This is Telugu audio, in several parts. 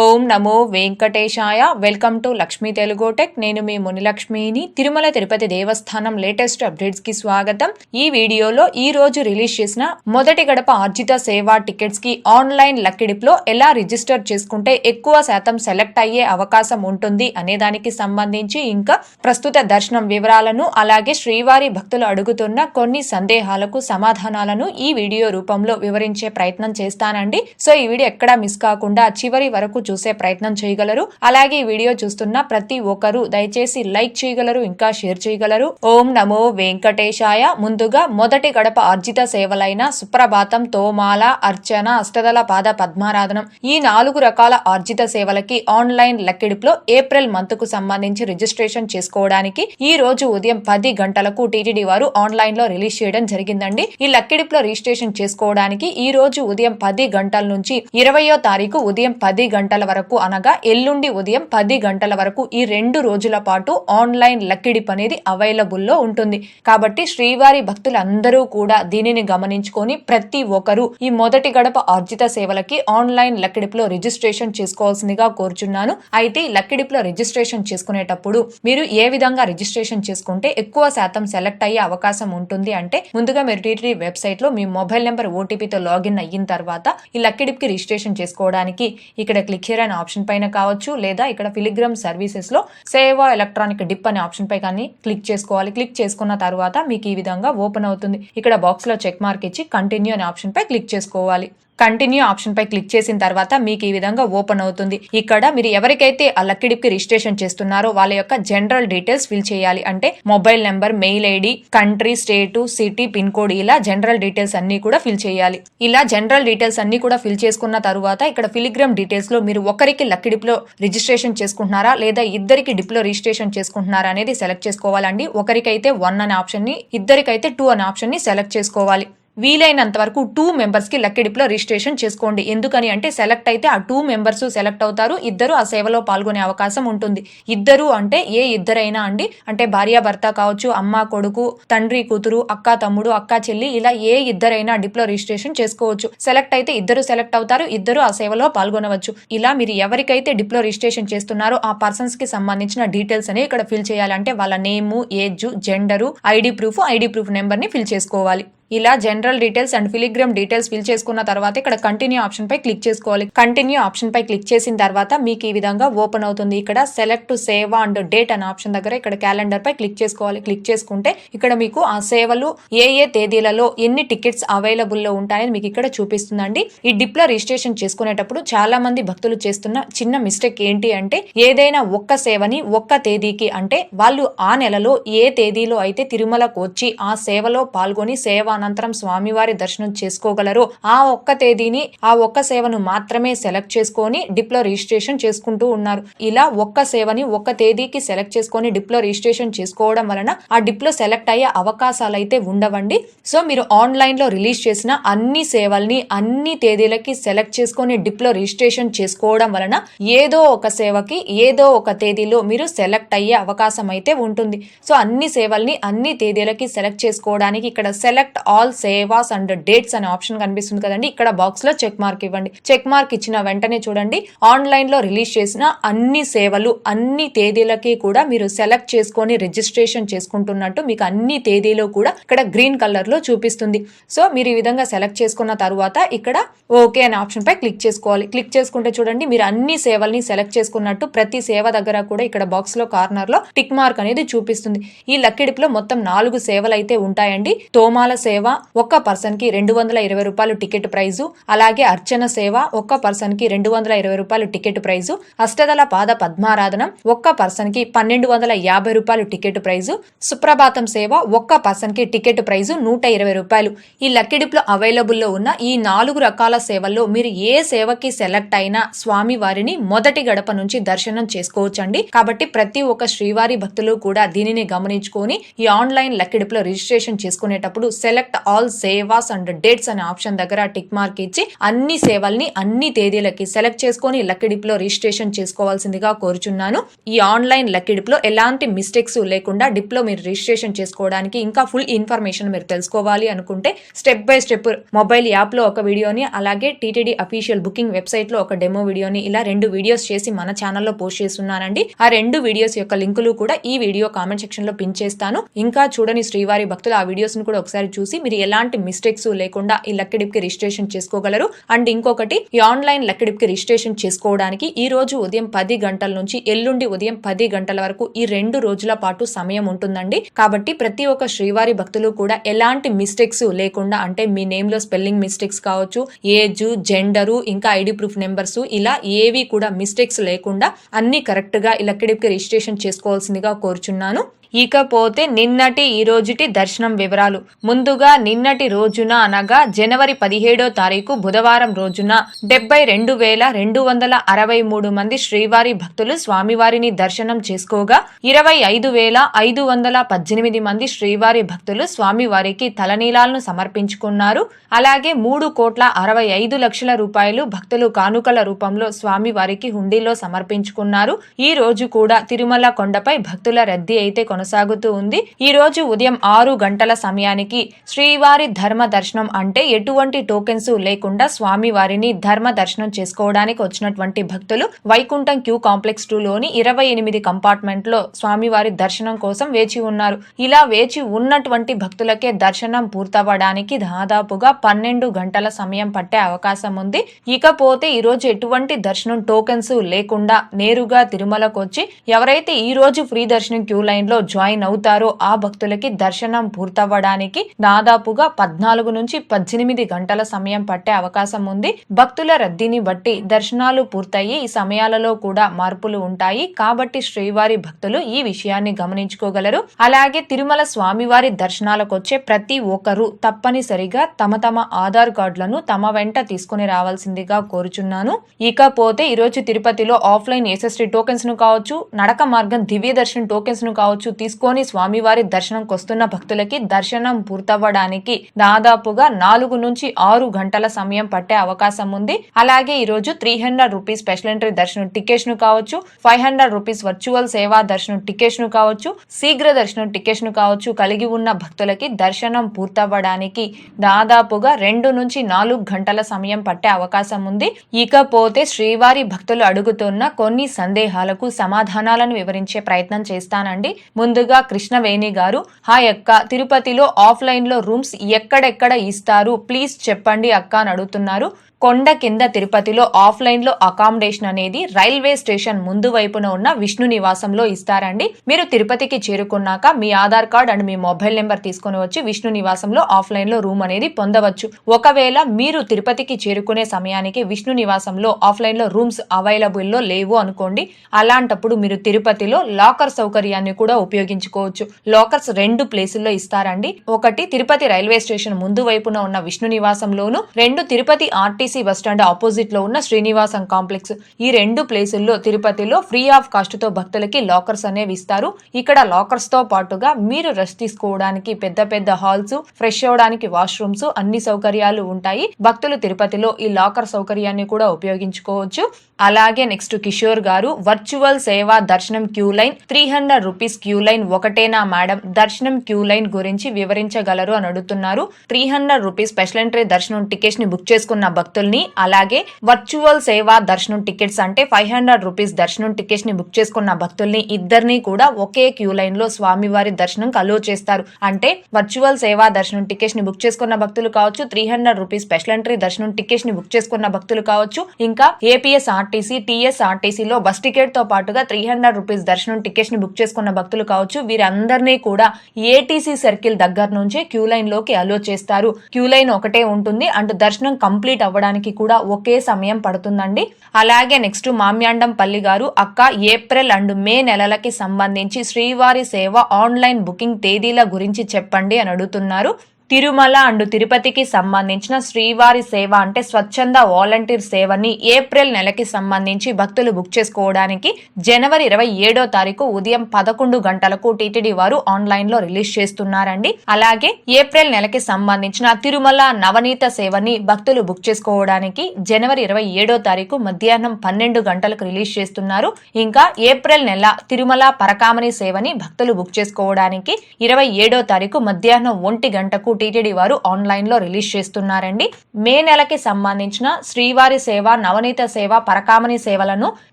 ఓం నమో వెంకటేశాయ. Welcome to Lakshmi Telugu tech. నేను మీ మునిలక్ష్మిని. తిరుమల తిరుపతి దేవస్థానం లేటెస్ట్ అప్డేట్స్కి స్వాగతం. ఈ వీడియోలో ఈ రోజు రిలీజ్ చేసిన మొదటి గడప ఆర్జిత సేవా టికెట్స్కి ఆన్లైన్ లక్కిడిప్లో ఎలా రిజిస్టర్ చేసుకుంటే ఎక్కువ శాతం సెలెక్ట్ అయ్యే అవకాశం ఉంటుంది అనే దానికి సంబంధించి ఇంకా ప్రస్తుత దర్శనం వివరాలను అలాగే శ్రీవారి భక్తులు అడుగుతున్న కొన్ని సందేహాలకు సమాధానాలను ఈ వీడియో రూపంలో వివరించే ప్రయత్నం చేస్తానండి. సో ఈ వీడియో ఎక్కడా మిస్ కాకుండా చివరి వరకు చూసే ప్రయత్నం చేయగలరు. అలాగే ఈ వీడియో చూస్తున్న ప్రతి ఒక్కరూ దయచేసి లైక్ చేయగలరు ఇంకా షేర్ చేయగలరు. ఓం నమో వెంకటేశాయ. ముందుగా మొదటి గడప ఆర్జిత సేవలైన సుప్రభాతం తోమాల అర్చన అష్టదల పాద పద్మారాధనం. ఈ నాలుగు రకాల ఆర్జిత సేవలకి ఆన్లైన్ లెక్కిడిపులో ఏప్రిల్ మంత్కు సంబంధించి రిజిస్ట్రేషన్ చేసుకోవడానికి ఈ రోజు ఉదయం పది గంటలకు టీటీడీ వారు ఆన్లైన్లో రిలీజ్ చేయడం జరిగిందండి. ఈ లక్కిడిపులో రిజిస్ట్రేషన్ చేసుకోవడానికి ఈ రోజు ఉదయం పది గంటల నుంచి ఇరవయో తారీఖు ఉదయం పది గంటల గంటల వరకు అనగా ఎల్లుండి ఉదయం పది గంటల వరకు ఈ రెండు రోజుల పాటు ఆన్లైన్ లక్కిడిప్ అనేది అవైలబుల్లో ఉంటుంది. కాబట్టి శ్రీవారి భక్తులందరూ కూడా దీనిని గమనించుకొని ప్రతి ఒక్కరూ ఈ మొదటి గడప ఆర్జిత సేవలకి ఆన్లైన్ లక్కిడిప్లో రిజిస్ట్రేషన్ చేసుకోవాల్సిందిగా కోరుచున్నాను. అయితే లక్కిడిప్లో రిజిస్ట్రేషన్ చేసుకునేటప్పుడు మీరు ఏ విధంగా రిజిస్ట్రేషన్ చేసుకుంటే ఎక్కువ శాతం సెలెక్ట్ అయ్యే అవకాశం ఉంటుంది అంటే ముందుగా మీరు టీటీడీ వెబ్సైట్లో మీ మొబైల్ నెంబర్ ఓటీపీతో లాగిన్ అయిన తర్వాత ఈ లక్కిడిప్కి రిజిస్ట్రేషన్ చేసుకోవడానికి ఇక్కడ క్లిక్ హియర్ అనే ఆప్షన్ పైన కావచ్చు లేదా ఇక్కడ ఫిలిగ్రామ్ సర్వీసెస్లో సేవ ఎలక్ట్రానిక్ డిప్ అనే ఆప్షన్ పై కానీ క్లిక్ చేసుకోవాలి. క్లిక్ చేసుకున్న తర్వాత మీకు ఈ విధంగా ఓపెన్ అవుతుంది. ఇక్కడ బాక్స్లో చెక్ మార్క్ ఇచ్చి కంటిన్యూ అనే ఆప్షన్ పై క్లిక్ చేసుకోవాలి. కంటిన్యూ ఆప్షన్ పై క్లిక్ చేసిన తర్వాత మీకు ఈ విధంగా ఓపెన్ అవుతుంది. ఇక్కడ మీరు ఎవరికైతే ఆ లక్కీ డిప్కి రిజిస్ట్రేషన్ చేస్తున్నారో వాళ్ళ యొక్క జనరల్ డీటెయిల్స్ ఫిల్ చేయాలి. అంటే mobile number mail ID country state city pin code ఇలా జనరల్ డీటెయిల్స్ అన్ని కూడా ఫిల్ చేయాలి. ఇలా జనరల్ డీటెయిల్స్ అన్ని కూడా ఫిల్ చేసుకున్న తర్వాత ఇక్కడ ఫిలిగ్రామ్ డీటెయిల్స్లో మీరు ఒకరికి లక్కీ డిప్లో రిజిస్ట్రేషన్ చేసుకుంటున్నారా లేదా ఇద్దరికి డిప్లో రిజిస్ట్రేషన్ చేసుకుంటున్నారా అనేది సెలెక్ట్ చేసుకోవాలండి. ఒకరికైతే వన్ అనే ఆప్షన్ని ఇద్దరికైతే టూ అనే ఆప్షన్ని సెలెక్ట్ చేసుకోవాలి. వీలైనంత వరకు టూ మెంబర్స్కి కి రిజిస్ట్రేషన్ చేసుకోండి. ఎందుకని అంటే సెలెక్ట్ అయితే ఆ టూ మెంబర్స్ సెలెక్ట్ అవుతారు. ఇద్దరు ఆ సేవలో పాల్గొనే అవకాశం ఉంటుంది. ఇద్దరు అంటే ఏ ఇద్దరైనా అండి అంటే భార్య భర్త కావచ్చు అమ్మ కొడుకు తండ్రి కూతురు అక్క తమ్ముడు అక్క చెల్లి ఇలా ఏ ఇద్దరైనా డిప్లో రిజిస్ట్రేషన్ చేసుకోవచ్చు. సెలెక్ట్ అయితే ఇద్దరు సెలెక్ట్ అవుతారు ఇద్దరు ఆ సేవలో పాల్గొనవచ్చు. ఇలా మీరు ఎవరికైతే డిప్లో రిజిస్ట్రేషన్ చేస్తున్నారో ఆ పర్సన్స్కి సంబంధించిన డీటెయిల్స్ అనేవి ఇక్కడ ఫిల్ చేయాలంటే వాళ్ళ name age gender ID proof ID proof నెంబర్ని ఫిల్ చేసుకోవాలి. ఇలా general details and pilgrim details fill చేసుకున్న తర్వాత ఇక్కడ కంటిన్యూ ఆప్షన్ పై క్లిక్ చేసుకోవాలి. కంటిన్యూ ఆప్షన్ పై క్లిక్ చేసిన తర్వాత మీకు ఈ విధంగా ఓపెన్ అవుతుంది. ఇక్కడ సెలెక్ట్ సేవ అండ్ డేట్ అనే ఆప్షన్ దగ్గర ఇక్కడ క్యాలెండర్ పై క్లిక్ చేసుకోవాలి. క్లిక్ చేసుకుంటే ఇక్కడ మీకు ఆ సేవలు ఏ ఏ తేదీలలో ఎన్ని టికెట్స్ అవైలబుల్లో ఉంటాయని మీకు ఇక్కడ చూపిస్తుందండి. ఈ డిప్లో రిజిస్ట్రేషన్ చేసుకునేటప్పుడు చాలా మంది భక్తులు చేస్తున్న చిన్న మిస్టేక్ ఏంటి అంటే ఏదైనా ఒక్క సేవని ఒక్క తేదీకి అంటే వాళ్ళు ఆ నెలలో ఏ తేదీలో అయితే తిరుమలకు వచ్చి ఆ సేవలో పాల్గొని సేవ అనంతరం స్వామివారి దర్శనం చేసుకోగలరో. ఆ ఒక్క తేదీని ఆ ఒక్క సేవను మాత్రమే సెలెక్ట్ చేసుకొని డిప్లో రిజిస్ట్రేషన్ చేసుకుంటూ ఉన్నారు. ఇలా ఒక్క సేవని ఒక్క తేదీకి సెలెక్ట్ చేసుకొని డిప్లో రిజిస్ట్రేషన్ చేసుకోవడం వలన ఆ డిప్లో సెలెక్ట్ అయ్యే అవకాశాలు అయితే ఉండవండి. సో మీరు ఆన్లైన్లో రిలీజ్ చేసిన అన్ని సేవల్ని అన్ని తేదీలకి సెలెక్ట్ చేసుకొని డిప్లో రిజిస్ట్రేషన్ చేసుకోవడం వలన ఏదో ఒక సేవకి ఏదో ఒక తేదీలో మీరు సెలెక్ట్ అయ్యే అవకాశం అయితే ఉంటుంది. సో అన్ని సేవల్ని అన్ని తేదీలకి సెలెక్ట్ చేసుకోవడానికి ఇక్కడ select all sevas and dates అనే ఆప్షన్ కనిపిస్తుంది కదండి. ఇక్కడ బాక్స్లో చెక్ మార్క్ ఇవ్వండి. చెక్ మార్క్ ఇచ్చిన వెంటనే చూడండి. ఆన్లైన్లో రిలీజ్ చేసిన అన్ని సేవలు అన్ని తేదీలకి కూడా మీరు సెలెక్ట్ చేసుకొని రిజిస్ట్రేషన్ చేసుకుంటున్నట్టు మీకు అన్ని తేదీలో కూడా ఇక్కడ గ్రీన్ కలర్లో చూపిస్తుంది. సో మీరు ఈ విధంగా సెలెక్ట్ చేసుకున్న తర్వాత ఇక్కడ ఓకే అనే ఆప్షన్ పై క్లిక్ చేసుకోవాలి. క్లిక్ చేసుకుంటే చూడండి మీరు అన్ని సేవల్ని సెలెక్ట్ చేసుకున్నట్టు ప్రతి సేవ దగ్గర కూడా ఇక్కడ బాక్స్లో కార్నర్లో టిక్ మార్క్ అనేది చూపిస్తుంది. ఈ లక్కిడిప్లో మొత్తం నాలుగు సేవలు అయితే ఉంటాయండి. తోమాల సేవ ఒక్క పర్సన్కి రెండు వందల ఇరవై రూపాయలు టికెట్ ప్రైజు అలాగే అర్చన సేవ ఒక్క పర్సన్కి రెండు వందల ఇరవై రూపాయలు టికెట్ ప్రైజు అష్టదల పాద పద్మారాధనం ఒక్క పర్సన్కి పన్నెండు వందల యాభై రూపాయలు టికెట్ ప్రైజు సుప్రభాతం సేవ ఒక్క పర్సన్కి టికెట్ ప్రైజు నూట ఇరవై రూపాయలు. ఈ లక్కిడిప్లో అవైలబుల్లో ఉన్న ఈ నాలుగు రకాల సేవల్లో మీరు ఏ సేవకి సెలెక్ట్ అయినా స్వామి వారిని మొదటి గడప నుంచి దర్శనం చేసుకోవచ్చండి. కాబట్టి ప్రతి ఒక్క శ్రీవారి భక్తులు కూడా దీనిని గమనించుకొని ఈ ఆన్లైన్ లక్కిడిప్లో రిజిస్ట్రేషన్ చేసుకునేటప్పుడు select select all sevas and dates అనే ఆప్షన్ దగ్గర టిక్ మార్క్ ఇచ్చి అన్ని సేవల్ని అన్ని తేదీలకి సెలెక్ట్ చేసుకొని లక్కిడిప్లో రిజిస్ట్రేషన్ చేసుకోవాల్సిందిగా కోరుచున్నాను. ఈ ఆన్లైన్ లక్కిడిప్లో ఎలాంటి మిస్టేక్స్ లేకుండా డిప్లో మీరు రిజిస్ట్రేషన్ చేసుకోవడానికి ఇంకా ఫుల్ ఇన్ఫర్మేషన్ మీరు తెలుసుకోవాలి అనుకుంటే స్టెప్ బై స్టెప్ మొబైల్ యాప్లో ఒక వీడియోని అలాగే టీటీడీ అఫీషియల్ బుకింగ్ వెబ్సైట్లో ఒక డెమో వీడియోని ఇలా రెండు వీడియోస్ చేసి మన ఛానల్లో పోస్ట్ చేస్తున్నానండి. ఆ రెండు వీడియోస్ యొక్క లింకులు కూడా ఈ వీడియో కామెంట్ సెక్షన్లో పిన్ చేస్తాను. ఇంకా చూడని శ్రీవారి భక్తులు ఆ వీడియోస్ను కూడా ఒకసారి చూసి మీరు ఎలాంటి మిస్టేక్స్ లేకుండా ఈ లక్కీ కి రిజిస్ట్రేషన్ చేసుకోగలరు. అండ్ ఇంకొకటి ఈ ఆన్లైన్ లక్కీ కి రిజిస్ట్రేషన్ చేసుకోవడానికి ఈ రోజు ఉదయం పది గంటల నుంచి ఎల్లుండి ఉదయం పది గంటల వరకు ఈ రెండు రోజుల పాటు సమయం ఉంటుందండి. కాబట్టి ప్రతి ఒక్క శ్రీవారి భక్తులు కూడా ఎలాంటి మిస్టేక్స్ లేకుండా అంటే మీ నేమ్లో స్పెల్లింగ్ మిస్టేక్స్ కావచ్చు ఏజ్ జెండరు ఇంకా ఐడి ప్రూఫ్ నెంబర్స్ ఇలా ఏవి కూడా మిస్టేక్స్ లేకుండా అన్ని కరెక్ట్గా ఈ లక్కీ కి రిజిస్ట్రేషన్ చేసుకోవాల్సిందిగా కోరుచున్నాను. ఇకపోతే నిన్నటి ఈ రోజుటి దర్శనం వివరాలు. ముందుగా నిన్నటి రోజున అనగా జనవరి పదిహేడో తారీఖు బుధవారం రోజున డెబ్బై రెండు వేల రెండు వందల అరవై మూడు మంది శ్రీవారి భక్తులు స్వామివారిని దర్శనం చేసుకోగా ఇరవై ఐదు వేల ఐదు వందల పద్దెనిమిది మంది శ్రీవారి భక్తులు స్వామివారికి తలనీలాలను సమర్పించుకున్నారు. అలాగే మూడు కోట్ల అరవై ఐదు లక్షల రూపాయలు భక్తులు కానుకల రూపంలో స్వామివారికి హుండీలో సమర్పించుకున్నారు. ఈ రోజు కూడా తిరుమల కొండపై భక్తుల రద్దీ అయితే కొన కొనసాగుతూ ఉంది. ఈ రోజు ఉదయం ఆరు గంటల సమయానికి శ్రీవారి ధర్మ దర్శనం అంటే ఎటువంటి టోకెన్స్ లేకుండా స్వామివారిని ధర్మ దర్శనం చేసుకోవడానికి వచ్చినటువంటి భక్తులు వైకుంఠం క్యూ కాంప్లెక్స్ టూ లోని ఇరవై ఎనిమిది కంపార్ట్మెంట్లో స్వామివారి దర్శనం కోసం వేచి ఉన్నారు. ఇలా వేచి ఉన్నటువంటి భక్తులకే దర్శనం పూర్తవ్వడానికి దాదాపుగా పన్నెండు గంటల సమయం పట్టే అవకాశం ఉంది. ఇకపోతే ఈ రోజు ఎటువంటి దర్శనం టోకెన్స్ లేకుండా నేరుగా తిరుమలకు వచ్చి ఎవరైతే ఈ రోజు ఫ్రీ దర్శనం క్యూ లైన్లో జాయిన్ అవుతారో ఆ భక్తులకి దర్శనం పూర్తవ్వడానికి దాదాపుగా పద్నాలుగు నుంచి పద్దెనిమిది గంటల సమయం పట్టే అవకాశం ఉంది. భక్తుల రద్దీని బట్టి దర్శనాలు పూర్తయి ఈ సమయాలలో కూడా మార్పులు ఉంటాయి. కాబట్టి శ్రీవారి భక్తులు ఈ విషయాన్ని గమనించుకోగలరు. అలాగే తిరుమల స్వామివారి దర్శనాలకు వచ్చే ప్రతి ఒక్కరూ తప్పనిసరిగా తమ తమ ఆధార్ కార్డులను తమ వెంట తీసుకుని రావాల్సిందిగా కోరుచున్నాను. ఇకపోతే ఈరోజు తిరుపతిలో ఆఫ్లైన్ ఎస్ఎస్టీ టోకెన్స్ను కావచ్చు నడక మార్గం దివ్య దర్శన్ టోకెన్స్ను కావచ్చు తీసుకొని స్వామివారి దర్శనంకి వస్తున్న భక్తులకి దర్శనం పూర్తవ్వడానికి దాదాపుగా నాలుగు నుంచి ఆరు గంటల సమయం పట్టే అవకాశం ఉంది. అలాగే ఈ రోజు three hundred rupees special entry దర్శనం టికెట్స్ను కావచ్చు ఫైవ్ హండ్రెడ్ రూపీస్ వర్చువల్ సేవా దర్శనం టికెట్స్ను కావచ్చు శీఘ్ర దర్శనం టికెట్స్ను కావచ్చు కలిగి ఉన్న భక్తులకి దర్శనం పూర్తవ్వడానికి దాదాపుగా రెండు నుంచి నాలుగు గంటల సమయం పట్టే అవకాశం ఉంది. ఇకపోతే శ్రీవారి భక్తులు అడుగుతున్న కొన్ని సందేహాలకు సమాధానాలను వివరించే ప్రయత్నం చేస్తానండి. ముందుగా కృష్ణవేణి గారు హాయ్ అక్క తిరుపతిలో ఆఫ్లైన్లో రూమ్స్ ఎక్కడెక్కడ ఇస్తారు? ప్లీజ్ చెప్పండి అక్క అని అడుగుతున్నారు. కొండ కింద తిరుపతిలో ఆఫ్లైన్లో అకామిడేషన్ అనేది రైల్వే స్టేషన్ ముందు వైపున ఉన్న విష్ణు నివాసంలో ఇస్తారండి. మీరు తిరుపతికి చేరుకున్నాక మీ ఆధార్ కార్డ్ అండ్ మీ మొబైల్ నెంబర్ తీసుకొని వచ్చి విష్ణు నివాసంలో ఆఫ్లైన్లో రూమ్ అనేది పొందవచ్చు. ఒకవేళ మీరు తిరుపతికి చేరుకునే సమయానికి విష్ణు నివాసంలో ఆఫ్లైన్లో రూమ్స్ అవైలబుల్లో లేవు అనుకోండి అలాంటప్పుడు మీరు తిరుపతిలో లాకర్ సౌకర్యాన్ని కూడా ఉపయోగించుకోవచ్చు. లాకర్స్ రెండు ప్లేసుల్లో ఇస్తారండి. ఒకటి తిరుపతి రైల్వే స్టేషన్ ముందు వైపున ఉన్న విష్ణు నివాసంలోను రెండు తిరుపతి ఆర్టీసీ బస్టాండ్ ఆపోజిట్లో ఉన్న శ్రీనివాసం కాంప్లెక్స్. ఈ రెండు ప్లేసుల్లో తిరుపతిలో ఫ్రీ ఆఫ్ కాస్ట్తో భక్తులకి లాకర్స్ అనేవి ఇస్తారు. ఇక్కడ లాకర్స్తో పాటుగా మీరు రెస్ట్ తీసుకోవడానికి పెద్ద పెద్ద హాల్స్ ఫ్రెష్ అవడానికి వాష్రూమ్స్ అన్ని సౌకర్యాలు ఉంటాయి. భక్తులు తిరుపతిలో ఈ లాకర్ సౌకర్యాన్ని కూడా ఉపయోగించుకోవచ్చు. అలాగే నెక్స్ట్ కిషోర్ గారు వర్చువల్ సేవా దర్శనం queue line three hundred rupees queue line ఒకటేనా మేడం? దర్శనం క్యూ లైన్ గురించి వివరించగలరు అని అడుగుతున్నారు. Three hundred rupees special entry దర్శనం టికెట్స్ని బుక్ చేసుకున్న భక్తుల్ని అలాగే వర్చువల్ సేవా దర్శనం టికెట్స్ అంటే ఫైవ్ హండ్రెడ్ రూపీస్ దర్శనం టికెట్స్ని బుక్ చేసుకున్న భక్తుల్ని ఇద్దరిని కూడా ఒకే క్యూ లైన్లో స్వామివారి దర్శనం కలువ చేస్తారు. అంటే వర్చువల్ సేవా దర్శనం టికెట్స్ని బుక్ చేసుకున్న భక్తులు కావచ్చు three hundred rupees special entry దర్శనం టికెట్స్ని బుక్ చేసుకున్న భక్తులు కావచ్చు ఇంకా ఏపీఎస్ ఆర్టీసీ టీఎస్ఆర్టీసీలో బస్ టికెట్తో పాటుగా త్రీ హండ్రెడ్ రూపీస్ దర్శనం టికెట్స్ని బుక్ చేసుకున్న భక్తులు కావచ్చు. వీరందరినీ కూడా ఏటీసీ సర్కిల్ దగ్గర నుంచే క్యూ లైన్లోకి అలో చేస్తారు. క్యూ లైన్ ఒకటే ఉంటుంది. అండ్ దర్శనం కంప్లీట్ అవ్వడానికి కూడా ఒకే సమయం పడుతుందండి. అలాగే నెక్స్ట్ మామ్యాండం పల్లి గారు అక్క ఏప్రిల్ అండ్ మే నెలలకి సంబంధించి శ్రీవారి సేవ ఆన్లైన్ బుకింగ్ తేదీల గురించి చెప్పండి అని అడుగుతున్నారు. తిరుమల అండ్ తిరుపతికి సంబంధించిన శ్రీవారి సేవ అంటే స్వచ్ఛంద వాలంటీర్ సేవని ఏప్రిల్ నెలకి సంబంధించి భక్తులు బుక్ చేసుకోవడానికి జనవరి ఇరవై ఏడో తారీఖు ఉదయం పదకొండు గంటలకు టీటీడీ వారు ఆన్లైన్లో రిలీజ్ చేస్తున్నారండి. అలాగే ఏప్రిల్ నెలకి సంబంధించిన తిరుమల నవనీత సేవని భక్తులు బుక్ చేసుకోవడానికి జనవరి ఇరవై ఏడో తారీఖు మధ్యాహ్నం పన్నెండు గంటలకు రిలీజ్ చేస్తున్నారు. ఇంకా ఏప్రిల్ నెల తిరుమల పరకామణి సేవని భక్తులు బుక్ చేసుకోవడానికి ఇరవై ఏడో తారీఖు మధ్యాహ్నం ఒంటి గంటకు టీటీడీ వారు ఆన్లైన్లో రిలీజ్ చేస్తున్నారండి. మే నెలకి సంబంధించిన శ్రీవారి సేవ నవనీత సేవ పరకామణి సేవలను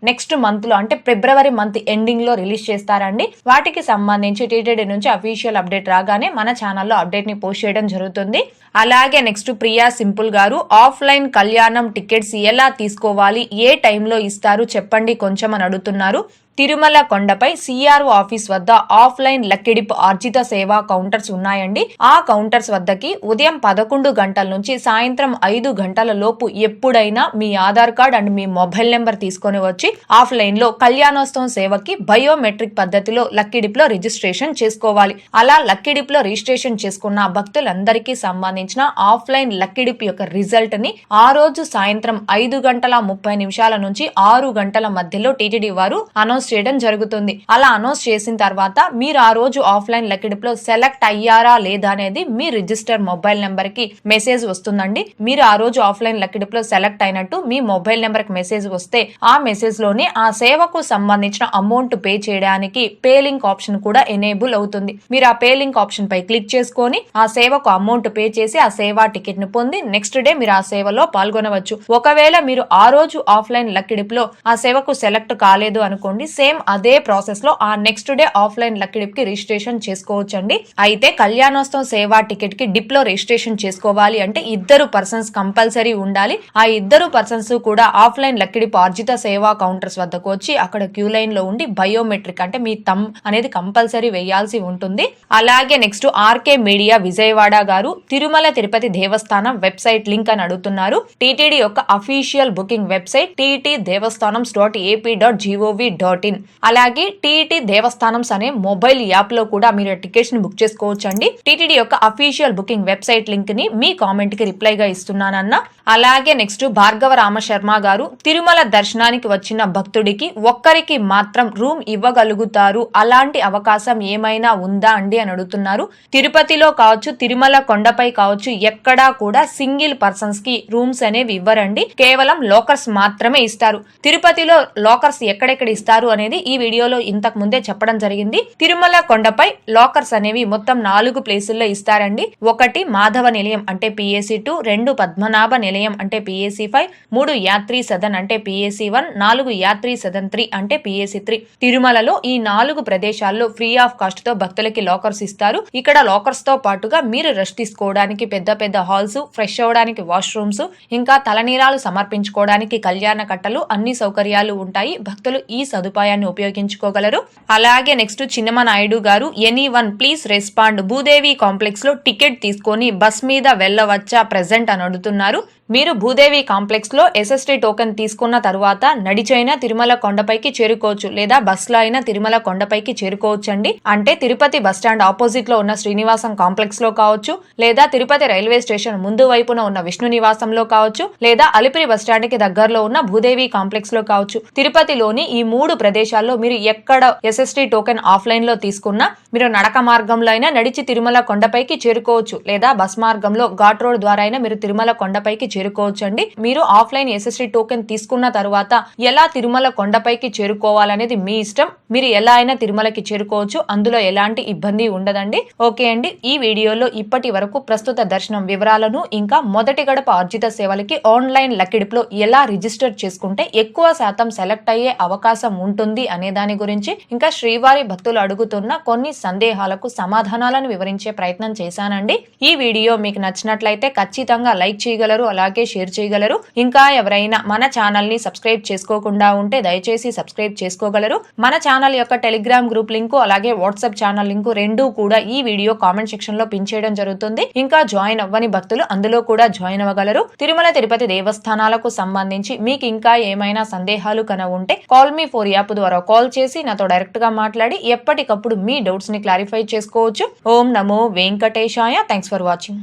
నెక్స్ట్ మంత్లో అంటే ఫిబ్రవరి మంత్ ఎండింగ్లో రిలీజ్ చేస్తారండి. వాటికి సంబంధించి టీటీడీ నుంచి అఫీషియల్ అప్డేట్ రాగానే మన ఛానల్లో అప్డేట్ని పోస్ట్ చేయడం జరుగుతుంది. అలాగే నెక్స్ట్ ప్రియా సింపుల్ గారు ఆఫ్లైన్ కళ్యాణం టికెట్స్ ఎలా తీసుకోవాలి? ఏ టైంలో ఇస్తారు? చెప్పండి కొంచెం అని అడుగుతున్నారు. తిరుమల కొండపై సిఆర్ఓ ఆఫీస్ వద్ద ఆఫ్లైన్ లక్కిడిపు ఆర్జిత సేవా కౌంటర్స్ ఉన్నాయండి. ఆ కౌంటర్స్ వద్దకి ఉదయం పదకొండు గంటల నుంచి సాయంత్రం ఐదు గంటల లోపు ఎప్పుడైనా మీ ఆధార్ కార్డ్ అండ్ మీ మొబైల్ నెంబర్ తీసుకొని వచ్చి ఆఫ్లైన్లో కళ్యాణోత్సవం సేవకి బయోమెట్రిక్ పద్ధతిలో లక్కిడిపులో రిజిస్ట్రేషన్ చేసుకోవాలి. అలా లక్కిడిపులో రిజిస్ట్రేషన్ చేసుకున్న భక్తులందరికీ సంబంధించిన ఆఫ్లైన్ లక్కిడిపి యొక్క రిజల్ట్ని ఆ రోజు సాయంత్రం ఐదు గంటల ముప్పై నిమిషాల నుంచి ఆరు గంటల మధ్యలో టీటీడీ వారు అనౌన్స్ చేయడం జరుగుతుంది. అలా అనౌన్స్ చేసిన తర్వాత మీరు ఆ రోజు ఆఫ్లైన్ లెక్కిడిపులో సెలెక్ట్ అయ్యారా లేదా అనేది మీ రిజిస్టర్ మొబైల్ నెంబర్కి మెసేజ్ వస్తుందండి. మీరు ఆ రోజు ఆఫ్లైన్ లెక్కిడిపులో సెలెక్ట్ అయినట్టు మీ మొబైల్ నెంబర్కి మెసేజ్ వస్తే ఆ మెసేజ్లోనే ఆ సేవకు సంబంధించిన అమౌంట్ పే చేయడానికి పే లింక్ ఆప్షన్ కూడా ఎనేబుల్ అవుతుంది. మీరు ఆ పే లింక్ ఆప్షన్ పై క్లిక్ చేసుకొని ఆ సేవకు అమౌంట్ పే చేసి ఆ సేవా టికెట్ని పొంది నెక్స్ట్ డే మీరు ఆ సేవలో పాల్గొనవచ్చు. ఒకవేళ మీరు ఆ రోజు ఆఫ్లైన్ లక్కిడిపులో ఆ సేవకు సెలెక్ట్ కాలేదు అనుకోండి సేమ్ అదే ప్రాసెస్లో ఆ నెక్స్ట్ డే ఆఫ్లైన్ లక్కిడిప్కి రిజిస్ట్రేషన్ చేసుకోవచ్చండి. అయితే కళ్యాణోత్సవం సేవా టికెట్కి డిప్లో రిజిస్ట్రేషన్ చేసుకోవాలి అంటే ఇద్దరు పర్సన్స్ కంపల్సరీ ఉండాలి. ఆ ఇద్దరు పర్సన్స్ కూడా ఆఫ్లైన్ లక్కిడిప్ ఆర్జిత సేవా కౌంటర్స్ వద్దకు వచ్చి అక్కడ క్యూ లైన్లో ఉండి బయోమెట్రిక్ అంటే మీ తమ్ అనేది కంపల్సరీ వేయాల్సి ఉంటుంది. అలాగే నెక్స్ట్ ఆర్కే మీడియా విజయవాడ గారు తిరుమల తిరుపతి దేవస్థానం వెబ్సైట్ లింక్ అని అడుగుతున్నారు. టీటీడీ యొక్క official booking website TT Devasthanam dot AP dot G O V dot in. అలాగే టీటీ దేవస్థానమ్స్ అనే మొబైల్ యాప్లో కూడా మీరు టికెట్స్ని బుక్ చేసుకోవచ్చు అండి టీటీడీ యొక్క అఫీషియల్ బుకింగ్ వెబ్సైట్ లింక్ని మీ కామెంట్కి రిప్లై గా ఇస్తున్నానన్న. అలాగే నెక్స్ట్ భార్గవ రామ శర్మ గారు తిరుమల దర్శనానికి వచ్చిన భక్తుడికి ఒక్కరికి మాత్రం రూమ్ ఇవ్వగలుగుతారు. అలాంటి అవకాశం ఏమైనా ఉందా అండి అని అడుగుతున్నారు. తిరుపతిలో కావచ్చు తిరుమల కొండపై కావచ్చు ఎక్కడా కూడా సింగిల్ పర్సన్స్కి రూమ్స్ అనేవి ఇవ్వరండి. కేవలం లోకర్స్ మాత్రమే ఇస్తారు. తిరుపతిలో లోకర్స్ ఎక్కడెక్కడ ఇస్తారు అనేది ఈ వీడియోలో ఇంతకు ముందే చెప్పడం జరిగింది. తిరుమల కొండపై లాకర్స్ అనేవి మొత్తం నాలుగు ప్లేసుల్లో ఇస్తారండి. ఒకటి మాధవ నిలయం అంటే పిఏసి టూ రెండు పద్మనాభ నిలయం అంటే పిఏసి ఫైవ్ మూడు యాత్రి సదన్ అంటే పిఏసి వన్ నాలుగు యాత్రి సదన్ త్రీ అంటే పిఏసి త్రీ. తిరుమలలో ఈ నాలుగు ప్రదేశాల్లో ఫ్రీ ఆఫ్ కాస్ట్తో భక్తులకి లాకర్స్ ఇస్తారు. ఇక్కడ లాకర్స్తో పాటుగా మీరు రెస్ట్ తీసుకోవడానికి పెద్ద పెద్ద హాల్స్ ఫ్రెష్ అవ్వడానికి వాష్రూమ్స్ ఇంకా తలనీరాలు సమర్పించుకోవడానికి కళ్యాణ కట్టలు అన్ని సౌకర్యాలు ఉంటాయి. భక్తులు ఈ సదుపాయాన్ని ఉపయోగించుకోగలరు. అలాగే నెక్స్ట్ చిన్నమ నాయుడు గారు any one please respond. Bhudevi కాంప్లెక్స్లో టికెట్ తీసుకొని బస్ మీద వెళ్ళవచ్చా ప్రెసెంట్ అని అడుగుతున్నారు. మీరు భూదేవి కాంప్లెక్స్లో ఎస్ఎస్టీ టోకెన్ తీసుకున్న తరువాత నడిచైనా తిరుమల కొండపైకి చేరుకోవచ్చు లేదా బస్లో అయినా తిరుమల కొండపైకి చేరుకోవచ్చండి. అంటే తిరుపతి బస్ స్టాండ్ ఆపోజిట్లో ఉన్న శ్రీనివాసం కాంప్లెక్స్లో కావచ్చు లేదా తిరుపతి రైల్వే స్టేషన్ ముందు వైపున ఉన్న విష్ణు నివాసంలో కావచ్చు లేదా అలిపిరి బస్ స్టాండ్కి దగ్గరలో ఉన్న భూదేవి కాంప్లెక్స్లో కావచ్చు. తిరుపతిలోని ఈ మూడు ప్రదేశాల్లో మీరు ఎక్కడ ఎస్ఎస్టీ టోకెన్ ఆఫ్లైన్లో తీసుకున్నా మీరు నడక మార్గంలో అయినా నడిచి తిరుమల కొండపైకి చేరుకోవచ్చు లేదా బస్ మార్గంలో ఘాట్ రోడ్ ద్వారా అయినా మీరు తిరుమల కొండపైకి చేరుకోవచ్చు అండి మీరు ఆఫ్లైన్ ఎస్ఎస్టీ టోకెన్ తీసుకున్న తర్వాత ఎలా తిరుమల కొండపైకి చేరుకోవాలనేది మీ ఇష్టం. మీరు ఎలా అయినా తిరుమలకి చేరుకోవచ్చు. అందులో ఎలాంటి ఇబ్బంది ఉండదండి. ఓకే అండి. ఈ వీడియోలో ఇప్పటి వరకు ప్రస్తుత దర్శనం వివరాలను ఇంకా మొదటి గడప ఆర్జిత సేవలకి ఆన్లైన్ లక్కిడిపులో ఎలా రిజిస్టర్ చేసుకుంటే ఎక్కువ శాతం సెలెక్ట్ అయ్యే అవకాశం ఉంటుంది అనే దాని గురించి ఇంకా శ్రీవారి భక్తులు అడుగుతున్న కొన్ని సందేహాలకు సమాధానాలను వివరించే ప్రయత్నం చేశానండి. ఈ వీడియో మీకు నచ్చినట్లయితే ఖచ్చితంగా లైక్ చేయగలరు. అలాగే అలాగే షేర్ చేయగలరు. ఇంకా ఎవరైనా మన ఛానల్ని సబ్స్క్రైబ్ చేసుకోకుండా ఉంటే దయచేసి సబ్స్క్రైబ్ చేసుకోగలరు. మన ఛానల్ యొక్క టెలిగ్రామ్ గ్రూప్ లింకు అలాగే వాట్సాప్ ఛానల్ లింకు రెండూ కూడా ఈ వీడియో కామెంట్ సెక్షన్లో పిన్ చేయడం జరుగుతుంది. ఇంకా జాయిన్ అవ్వని భక్తులు అందులో కూడా జాయిన్ అవ్వగలరు. తిరుమల తిరుపతి దేవస్థానాలకు సంబంధించి మీకు ఇంకా ఏమైనా సందేహాలు కన ఉంటే కాల్ మీ ఫోర్ యాప్ ద్వారా కాల్ చేసి నాతో డైరెక్ట్గా మాట్లాడి ఎప్పటికప్పుడు మీ డౌట్స్ని క్లారిఫై చేసుకోవచ్చు. ఓం నమో వెంకటేశాయ. Thanks for watching.